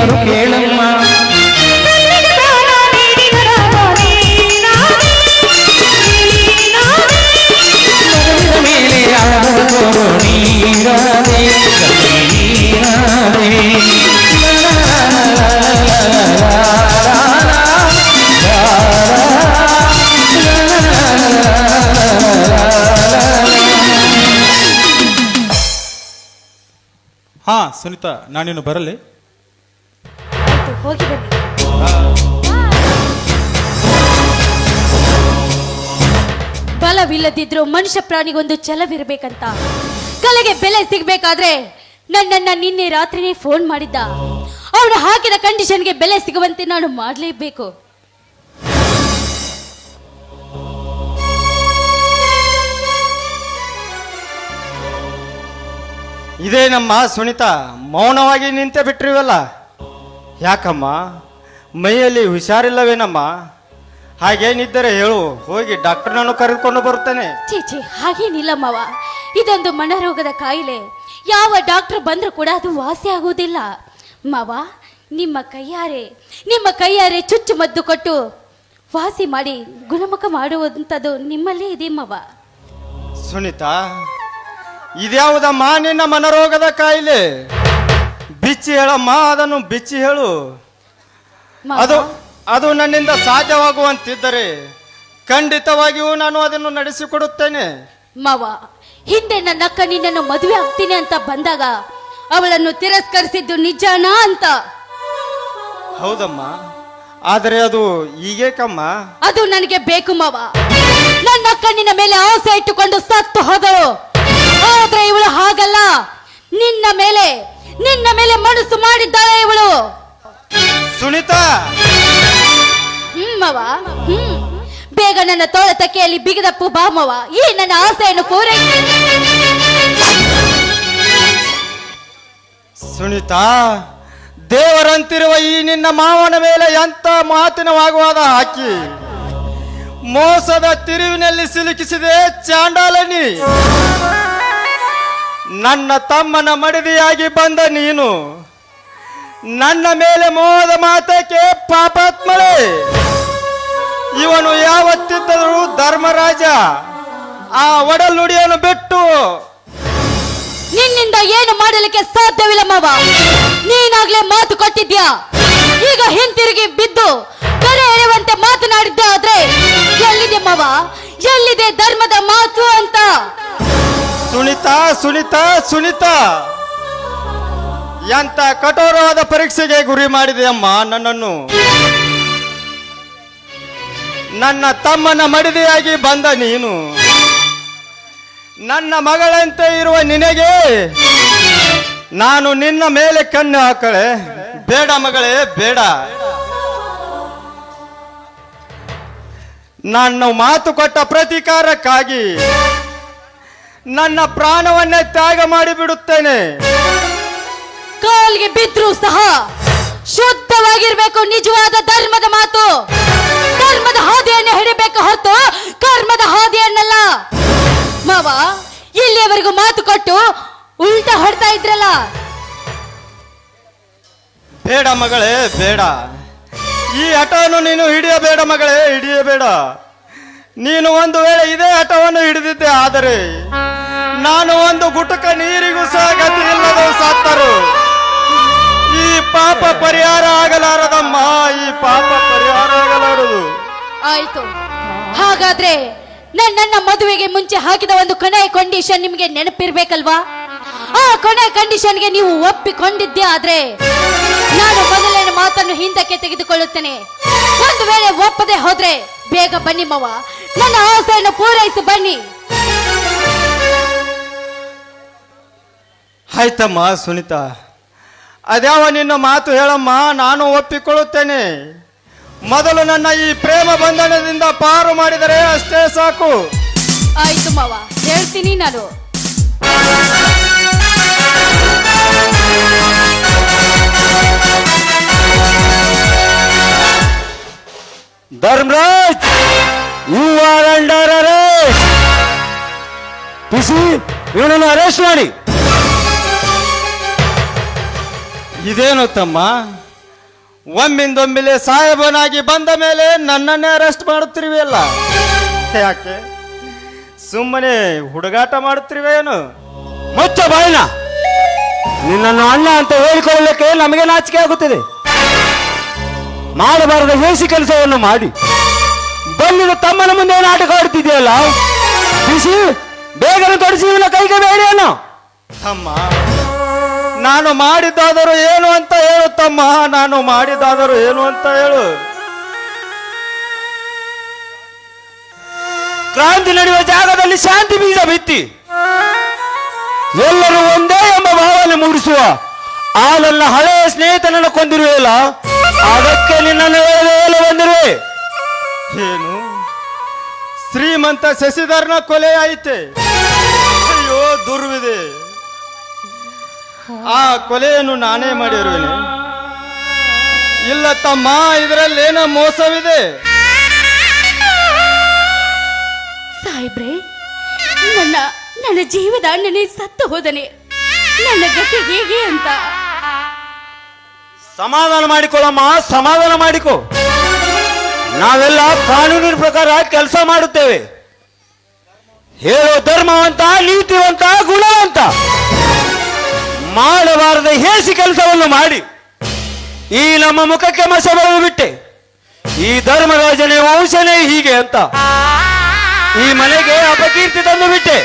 ಬಂದರು ಕೇಳಮ್ಮ. ಹಾಂ ಸುನೀತಾ ನಾನೇನು ಬರಲಿ. ಹೋಗಿ ಮನುಷ್ಯ ಪ್ರಾಣಿಗೊಂದು ಛಲವಿರಬೇಕಂತ. ಕಲೆಗೆ ಬೆಲೆ ಸಿಗಬೇಕಾದ್ರೆ ನನ್ನನ್ನ ನಿನ್ನೆ ರಾತ್ರಿನೇ ಫೋನ್ ಮಾಡಿದ್ದ. ಅವನು ಹಾಕಿದ ಕಂಡೀಷನ್ಗೆ ಬೆಲೆ ಸಿಗುವಂತೆ ನಾನು ಮಾಡಲೇಬೇಕು. ಇದೇ ನಮ್ಮ ಸುನಿತಾ, ಮೌನವಾಗಿ ನಿಂತೆ ಬಿಟ್ರಿವಲ್ಲ ಯಾಕಮ್ಮ? ಮೈಯಲ್ಲಿ ಹುಷಾರಿಲ್ಲವೇನಮ್ಮ? ಹಾಗೇನಿದ್ದರೆ ಹೇಳು ಹೋಗಿ ಡಾಕ್ಟರ್ನನ್ನು ಕರೆದುಕೊಂಡು ಬರುತ್ತೇನೆ. ಚೀಚಿ ಛೀ ಹಾಗೇನಿಲ್ಲ ಮಾವ. ಇದೊಂದು ಮನರೋಗದ ಕಾಯಿಲೆ. ಯಾವ ಡಾಕ್ಟರ್ ಬಂದರೂ ಕೂಡ ಅದು ವಾಸಿ ಆಗುವುದಿಲ್ಲ. ಮಾವ ನಿಮ್ಮ ಕೈಯಾರೆ ನಿಮ್ಮ ಕೈಯಾರೆ ಚುಚ್ಚು ಮದ್ದು ಕೊಟ್ಟು ವಾಸಿ ಮಾಡಿ ಗುಣಮುಖ ಮಾಡುವಂಥದ್ದು ನಿಮ್ಮಲ್ಲೇ ಇದೆ ಮಾವ. ಸುನಿತಾ ಇದ್ಯಾವುದಮ್ಮ ನಿನ್ನ ಮನರೋಗದ ಕಾಯಿಲೆ? ಬಿಚ್ಚಿ ಹೇಳಮ್ಮ ಅದನ್ನು ಬಿಚ್ಚಿ ಹೇಳು. ಅದು ಅದು ನನ್ನಿಂದ ಸಾಧ್ಯವಾಗುವಂತಿದ್ದರೆ ಖಂಡಿತವಾಗಿಯೂ ನಾನು ಅದನ್ನು ನಡೆಸಿಕೊಡುತ್ತೇನೆ. ಮಾವ ಹಿಂದೆ ನನ್ನ ಅಕ್ಕ ನಿನ್ನನ್ನು ಮದುವೆ ಆಗ್ತೀನಿ ಅಂತ ಬಂದಾಗ ಅವಳನ್ನು ತಿರಸ್ಕರಿಸಿದ್ದು ನಿಜಾನ ಅಂತ? ಹೌದಮ್ಮ ಆದರೆ ಅದು ಈಗೇಕಮ್ಮ? ಅದು ನನಗೆ ಬೇಕು ಮಾವ. ನನ್ನ ಕಣ್ಣಿನ ಮೇಲೆ ಆಸೆ ಇಟ್ಟುಕೊಂಡು ಸತ್ತು ಹೋದಳು. ಆದ್ರೆ ಇವಳು ಹಾಗಲ್ಲ. ನಿನ್ನ ಮೇಲೆ ನಿನ್ನ ಮೇಲೆ ಮನಸ್ಸು ಮಾಡಿದ್ದಾಳೆ ಇವಳು. ಸುನಿತಾ! ಹ್ಮ್ ಮಾವ ಹ್ಮ್. ಬೇಗ ನನ್ನ ತೋಳ ತಕೆಯಲ್ಲಿ ಬಿಗಿದಪ್ಪು ಬಾ ಮಾವ ಈ ನನ್ನ ಆಸೆಯನ್ನು ಪೂರೈಸಿ ಸುನಿತಾ ದೇವರಂತಿರುವ ಈ ನಿನ್ನ ಮಾವನ ಮೇಲೆ ಎಂತ ಮಾತಿನ ವಾಗ್ವಾದ ಹಾಕಿ? ಮೋಸದ ತಿರುವಿನಲ್ಲಿ ಸಿಲುಕಿಸಿದೆ ಚಾಂಡಾಲನಿ. ನನ್ನ ತಮ್ಮನ ಮಡದಿಯಾಗಿ ಬಂದ ನೀನು. ನನ್ನ ಮೇಲೆ ಮೋದ ಮಾತಕ್ಕೆ ಪಾಪಾತ್ಮಳೆ. ಇವನು ಯಾವತ್ತಿದ್ದರೂ ಧರ್ಮರಾಜ. ಆ ಒಡಲುಡಿಯನ್ನು ಬಿಟ್ಟು. ನಿನ್ನಿಂದ ಏನು ಮಾಡಲಿಕ್ಕೆ ಸಾಧ್ಯವಿಲ್ಲ ಮಾವ. ನೀನಾಗ್ಲೇ ಮಾತು ಕೊಟ್ಟಿದ್ಯಾ? ಈಗ ಹಿಂತಿರುಗಿ ಬಿದ್ದು ಕರೆ ಎಳೆಯುವಂತೆ ಮಾತನಾಡಿದ್ದೆ ಆದ್ರೆ ಎಲ್ಲಿದೆ ಮಾವ? ಎಲ್ಲಿದೆ ಧರ್ಮದ ಮಾತು ಅಂತ? ಸುನಿತಾ ಸುನಿತಾ ಸುನಿತಾ. ಎಂತ ಕಠೋರವಾದ ಪರೀಕ್ಷೆಗೆ ಗುರಿ ಮಾಡಿದೆ ಅಮ್ಮ ನನ್ನನ್ನು. ನನ್ನ ತಮ್ಮನ ಮಡಿದೆಯಾಗಿ ಬಂದ ನೀನು. ನನ್ನ ಮಗಳಂತೆ ಇರುವ ನಿನಗೆ ನಾನು ನಿನ್ನ ಮೇಲೆ ಕಣ್ಣು ಹಾಕಳೆ. ಬೇಡ ಮಗಳೇ, ಬೇಡ. ನಾನು ಮಾತು ಕೊಟ್ಟ ಪ್ರತೀಕಾರಕ್ಕಾಗಿ ನನ್ನ ಪ್ರಾಣವನ್ನೇ ತ್ಯಾಗ ಮಾಡಿ ಬಿಡುತ್ತೇನೆ ಕಾಲ್ಗೆ ಬಿದ್ರು ಸಹ ಶುದ್ಧವಾಗಿರ್ಬೇಕು ನಿಜವಾದ ಧರ್ಮದ ಮಾತು. ಧರ್ಮದ ಹಾದಿಯನ್ನು ಹಿಡಿಬೇಕು ಹೊತ್ತು ಕರ್ಮದ ಹಾದಿಯನ್ನಲ್ಲ. ಮಾವ ಇಲ್ಲಿಯವರೆಗೂ ಮಾತು ಕೊಟ್ಟು ಉಲ್ಟಾ ಹೊಡ್ತಾ ಇದ್ರಲ್ಲ. ಬೇಡ ಮಗಳೇ ಬೇಡ. ಈ ಹಠವನ್ನು ನೀನು ಹಿಡಿಯಬೇಡ ಮಗಳೇ ಹಿಡಿಯಬೇಡ ನೀನು ಒಂದು ವೇಳೆ ಇದೇ ಹಠವನ್ನು ಹಿಡಿದಿದ್ದೆ ಆದರೆ ನಾನು ಒಂದು ಗುಟಕ ನೀರಿಗೂ ಸಹ ಗತಿ ಸತ್ತರು. ಈ ಪಾಪ ಪರಿಹಾರ ಆಗಲಾರದಮ್ಮ, ಈ ಪಾಪ ಪರಿಹಾರ ಆಗಲಾರದು. ಆಯ್ತು. ಹಾಗಾದ್ರೆ ನನ್ನ ಮದುವೆಗೆ ಮುಂಚೆ ಹಾಕಿದ ಒಂದು ಕೊನೆಯ ಕಂಡೀಷನ್ ನಿಮಗೆ ನೆನಪಿರ್ಬೇಕಲ್ವಾ? ಆ ಕೊನೆ ಕಂಡೀಷನ್ಗೆ ನೀವು ಒಪ್ಪಿಕೊಂಡಿದ್ದೆ ಆದ್ರೆ ನಾನು ಮೊದಲನೇ ಮಾತನ್ನು ಹಿಂದಕ್ಕೆ ತೆಗೆದುಕೊಳ್ಳುತ್ತೇನೆ. ಒಂದು ವೇಳೆ ಒಪ್ಪದೆ ಹೋದ್ರೆ ಬೇಗ ಬನ್ನಿ ಮವ ನನ್ನ ಆಸೆಯನ್ನು ಪೂರೈಸಿ ಬನ್ನಿ. ಆಯ್ತಮ್ಮ ಸುನೀತಾ. ಅದ್ಯಾವ ನಿನ್ನ ಮಾತು ಹೇಳಮ್ಮ ನಾನು ಒಪ್ಪಿಕೊಳ್ಳುತ್ತೇನೆ. ಮೊದಲು ನನ್ನ ಈ ಪ್ರೇಮ ಬಂಧನದಿಂದ ಪಾರು ಮಾಡಿದರೆ ಅಷ್ಟೇ ಸಾಕು. ಆಯ್ತು ಮಾವ ಹೇಳ್ತೀನಿ ನಾನು. Dharmaraj you are under arrest PC ಇವನನ್ನು ಅರೆಸ್ಟ್ ಮಾಡಿ. ಇದೇನು ತಮ್ಮ? ಒಮ್ಮಿಂದೊಮ್ಮಿಲೆ ಸಾಹೇಬನಾಗಿ ಬಂದ ಮೇಲೆ ನನ್ನನ್ನೇ ಅರೆಸ್ಟ್ ಮಾಡುತ್ತಿರುವೆಯಲ್ಲ? ಯಾಕೆ? ಸುಮ್ಮನೆ ಹುಡುಗಾಟ ಮಾಡುತ್ತಿರುವೆಯೇನು? ಮುಚ್ಚ ಬಾಯಿನ! ನಿನ್ನನ್ನು ಅಣ್ಣ ಅಂತ ಹೇಳಿಕೊಳ್ಳಲಿಕ್ಕೆ ನಮಗೆ ನಾಚಿಕೆ ಆಗುತ್ತದೆ. ಮಾಡಬಾರದ ಹೇಸಿ ಕೆಲಸವನ್ನು ಮಾಡಿ. ಬಂದಿದ ತಮ್ಮನ ಮುಂದೆ ನಾಟಕ ಆಡುತ್ತಿದೆಯಲ್ಲ? ಬಿಸಿ ಬೇಗನೆ ತೊಡಸಿ ಇವನ ಕೈಗೆ ಬೇಡ ತಮ್ಮ ನಾನು ಮಾಡಿದ್ದಾದರೂ ಏನು ಅಂತ ಹೇಳು ತಮ್ಮ. ನಾನು ಮಾಡಿದ್ದಾದರೂ ಏನು ಅಂತ ಹೇಳು. ಕ್ರಾಂತಿ ನಡೆಯುವ ಜಾಗದಲ್ಲಿ ಶಾಂತಿ ಬೀಜ ಬಿತ್ತಿ. ಎಲ್ಲರೂ ಒಂದೇ ಎಂಬ ಭಾವನೆ ಮೂಡಿಸುವ. ಆ ನನ್ನ ಹಳೆಯ ಸ್ನೇಹಿತನನ್ನು ಕೊಂದಿರುವೆಯಲ್ಲ ಅದಕ್ಕೆ ನಿನ್ನನ್ನು ಬಂದಿರುವೆ. ಏನು? ಶ್ರೀಮಂತ ಶಶಿಧರ್ನ ಕೊಲೆ ಆಯ್ತೆ ಅಯ್ಯೋ, ದುರ್ವಿದೆ. ಆ ಕೊಲೆಯನ್ನು ನಾನೇ ಮಾಡಿರುವೆ ಇಲ್ಲ ತಮ್ಮ ಇದರಲ್ಲಿ ಏನೋ ಮೋಸವಿದೆ. ಸಾಹೇಬ್ರೆ ನನ್ನ ನನ್ನ ಜೀವದ ಅಣ್ಣನೇ ಸತ್ತು ಹೋದನೆ. ನನ್ನ ಗತಿ ಹೇಗೆ ಅಂತ? ಸಮಾಧಾನ ಮಾಡಿಕೊಳ್ಳಮ್ಮ ಸಮಾಧಾನ ಮಾಡಿಕೊ. ನಾವೆಲ್ಲ ಕಾನೂನಿನ ಪ್ರಕಾರ ಕೆಲಸ ಮಾಡುತ್ತೇವೆ. ಹೇಳೋ ಧರ್ಮವಂತ ನೀತಿವಂತ ಗುಣವಂತ ಮಾಡಬಾರದ ಹೇಸಿ ಕೆಲಸವನ್ನು ಮಾಡಿ. ಈ ನಮ್ಮ ಮುಖಕ್ಕೆ ಮಸಬರು ಬಿಟ್ಟೆ. ಈ ಧರ್ಮರಾಜನೇ ವಂಶನೇ ಹೀಗೆ ಅಂತ. ಈ ಮನೆಗೆ ಅಪಕೀರ್ತಿ ತಂದು ಬಿಟ್ಟೆ.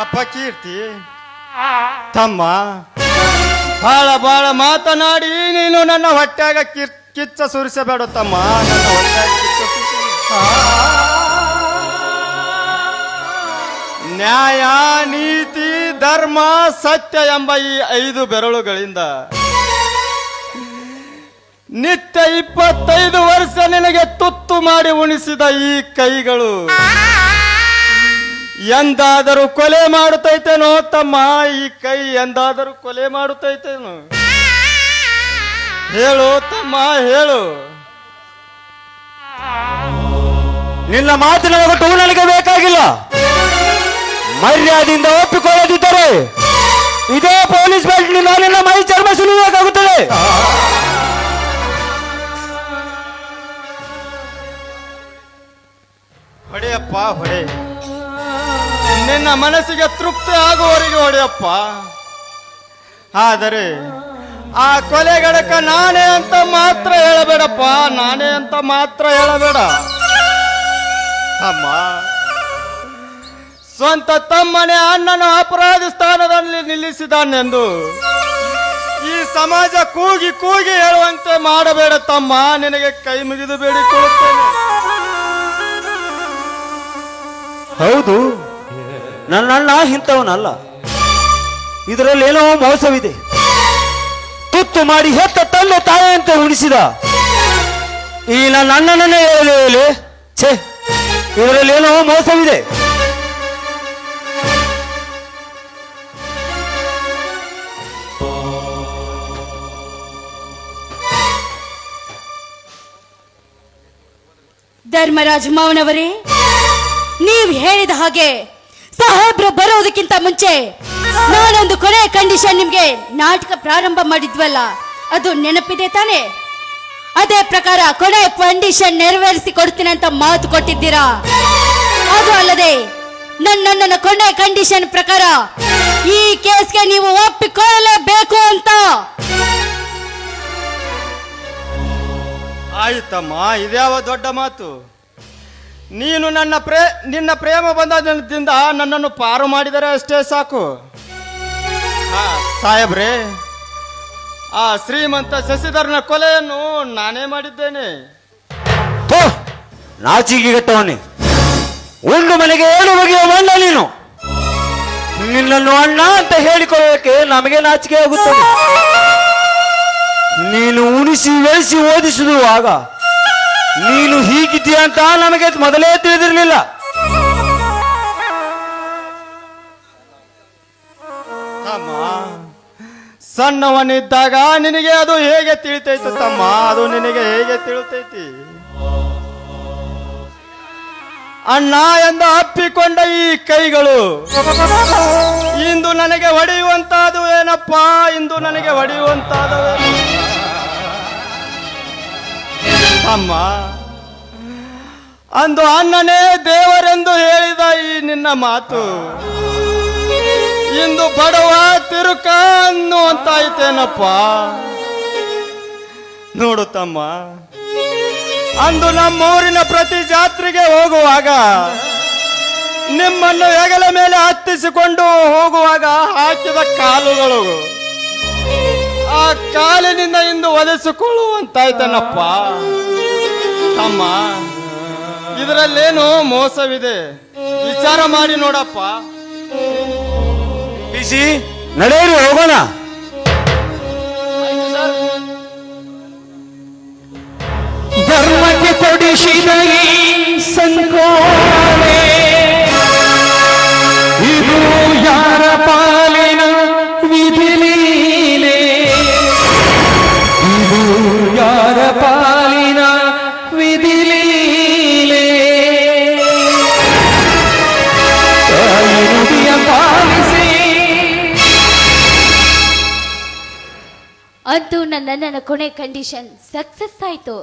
ಅಪಕೀರ್ತಿ? ತಮ್ಮ. ಬಹಳ ಬಹಳ ಮಾತನಾಡಿ ನೀನು ನನ್ನ ಹೊಟ್ಟೆಗ ಕಿಚ್ಚ ಸುರಿಸಬೇಡ ತಮ್ಮ. ನನ್ನ ಹೊಟ್ಟೆಗ ನ್ಯಾಯ, ನೀತಿ ಧರ್ಮ ಸತ್ಯ ಎಂಬ ಈ ಐದು ಬೆರಳುಗಳಿಂದ ನಿತ್ಯ ಇಪ್ಪತ್ತೈದು ವರ್ಷ ನಿನಗೆ ತುತ್ತು ಮಾಡಿ ಉಣಿಸಿದ ಈ ಕೈಗಳು. ಎಂದಾದರೂ ಕೊಲೆ ಮಾಡುತ್ತೈತೇನೋ ತಮ್ಮ ಈ ಕೈ ಎಂದಾದರೂ ಕೊಲೆ ಮಾಡುತ್ತೈತೇನು? ಹೇಳು ತಮ್ಮ, ಹೇಳು. ನಿನ್ನ ಮಾತಿನ ಒಟ್ಟು ನನಗೆ ಬೇಕಾಗಿಲ್ಲ. ಮರ್ಯಾದೆಯಿಂದ ಒಪ್ಪಿಕೊಳ್ಳದಿದ್ದರೆ ಇದೇ ಪೊಲೀಸ್ ಬೆಲ್ಟ್ ನಿನ್ನ ಮೈ ಚರ್ಮ ಸುಲಿಬೇಕಾಗುತ್ತದೆ ಹೊಡೆಯಪ್ಪ, ಹೊಡೆ. ನಿನ್ನ ಮನಸ್ಸಿಗೆ ತೃಪ್ತಿ ಆಗುವವರೆಗೆ ಹೊಡೆಯಪ್ಪ. ಆದರೆ ಆ ಕೊಲೆಗಡಕ ನಾನೇ ಅಂತ ಮಾತ್ರ ಹೇಳಬೇಡಪ್ಪ. ನಾನೇ ಅಂತ ಮಾತ್ರ ಹೇಳಬೇಡ. ಅಮ್ಮ ಸ್ವಂತ ತಮ್ಮನೆ ಅಣ್ಣನ ಅಪರಾಧ ಸ್ಥಾನದಲ್ಲಿ ನಿಲ್ಲಿಸಿದಾನೆಂದು ಈ ಸಮಾಜ ಕೂಗಿ ಕೂಗಿ ಹೇಳುವಂತೆ ಮಾಡಬೇಡ ತಮ್ಮ, ನಿನಗೆ ಕೈ ಮುಗಿದು ಬೇಡಿಕೊಳ್ಳುತ್ತೇನೆ ಹೌದು ನನ್ನ ಅಣ್ಣ ಇಂಥವನಲ್ಲ. ಇದರಲ್ಲಿ ಏನೋ ಮೋಸವಿದೆ. ತುತ್ತು ಮಾಡಿ ಹೆತ್ತ ತಂದೆ ತಾಯಿಯಂತೆ ಉಳಿಸಿದ. ಈ ನನ್ನ ಅಣ್ಣನನ್ನೇ ಛೇ, ಇದರಲ್ಲಿ ಏನೋ ಮೋಸವಿದೆ. ಧರ್ಮರಾಜ್ ಮಾವನವರೇ ನೀವು ಹೇಳಿದ ಹಾಗೆ ಸಾಹೇಬ್ರು ಬರೋದಕ್ಕಿಂತ ಮುಂಚೆ ನಾನೊಂದು ಕೊನೆ ಕಂಡೀಷನ್ ನಿಮ್ಗೆ ನಾಟಕ ಪ್ರಾರಂಭ ಮಾಡಿದ್ವಲ್ಲ, ಅದು ನೆನಪಿದೆ ತಾನೇ? ಅದೇ ಪ್ರಕಾರ ಕೊನೆ ಕಂಡೀಷನ್ ನೆರವೇರಿಸಿ ಕೊಡ್ತೀನಿ ಅಂತ ಮಾತು ಕೊಟ್ಟಿದ್ದೀರಾ? ಅದು ಅಲ್ಲದೆ ನನ್ನ ಕೊನೆ ಕಂಡೀಷನ್ ಪ್ರಕಾರ ಈ ಕೇಸ್ಗೆ ನೀವು ಒಪ್ಪಿಕೊಳ್ಳಲೇಬೇಕು ಅಂತ ಆಯ್ತಮ್ಮ, ಇದ್ಯಾವ ದೊಡ್ಡ ಮಾತು? ನೀನು ನನ್ನ ಪ್ರೇ, ನಿನ್ನ ಪ್ರೇಮ ಬಂಧನದಿಂದ ನನ್ನನ್ನು ಪಾರು ಮಾಡಿದರೆ ಅಷ್ಟೇ ಸಾಕು. ಸಾಹೇಬ್ರೇ, ಆ ಶ್ರೀಮಂತ ಶಶಿಧರನ ಕೊಲೆಯನ್ನು ನಾನೇ ಮಾಡಿದ್ದೇನೆ. ಥೋ ನಾಚಿಗೆ ಗೆಟ್ಟವನೇ ಒಂದು ಮನೆಗೆ ಏನು ಬಗೆಯ ಮಣ್ಣ ನೀನು. ನಿನ್ನನ್ನು ಅಣ್ಣ ಅಂತ ಹೇಳಿಕೊಳ್ಳೋಕೆ ನಮಗೆ ನಾಚಿಕೆ ಆಗುತ್ತದೆ. ನೀನು ಉಣಿಸಿ ಬೆಳೆಸಿ ಓದಿಸಿದು ಆಗ ನೀನು ಹೀಗಿದ್ದೀಯ ಅಂತ ನಮಗೆ ಮೊದಲೇ ತಿಳಿದಿರಲಿಲ್ಲ. ಸಣ್ಣವನಿದ್ದಾಗ ನಿನಗೆ ಅದು ಹೇಗೆ ತಿಳಿತೈತು ತಮ್ಮ? ಅದು ನಿನಗೆ ಹೇಗೆ ತಿಳಿತೈತಿ? ಅಣ್ಣ ಎಂದು ಅಪ್ಪಿಕೊಂಡ ಈ ಕೈಗಳು ಇಂದು ನನಗೆ ಹೊಡೆಯುವಂತಾದು ಏನಪ್ಪ? ಇಂದು ನನಗೆ ಹೊಡೆಯುವಂತಾದವೇನು ತಮ್ಮ ಅಂದು ಅಣ್ಣನೇ ದೇವರೆಂದು ಹೇಳಿದ ಈ ನಿನ್ನ ಮಾತು. ಇಂದು ಬಡವ ತಿರುಕ ಅನ್ನುವಂತಾಯ್ತೇನಪ್ಪ ನೋಡು ತಮ್ಮ. ಅಂದು ನಮ್ಮೂರಿನ ಪ್ರತಿ ಜಾತ್ರೆಗೆ ಹೋಗುವಾಗ, ನಿಮ್ಮನ್ನು ಹೆಗಲ ಮೇಲೆ ಹತ್ತಿಸಿಕೊಂಡು ಹೋಗುವಾಗ ಹಾಕಿದ ಕಾಲುಗಳು. ಆ ಕಾಲಿನಿಂದ ಇಂದು ಒಲಿಸಿಕೊಳ್ಳುವಂತಾಯ್ತೇನಪ್ಪ. ತಮ್ಮ ಇದರಲ್ಲೇನು ಮೋಸವಿದೆ. ವಿಚಾರ ಮಾಡಿ ನೋಡಪ್ಪ. ಬಿಸಿ ನಡೆಯಿರಿ ಹೋಗೋಣ. ಧರ್ಮಕ್ಕೆ ತೊಡಿಸಿದ ಈ ಸಂಕೋಲೆ. ನನ್ನ ಕೊನೆ ಕಂಡೀಷನ್ ಸಕ್ಸಸ್ ಆಯ್ತು.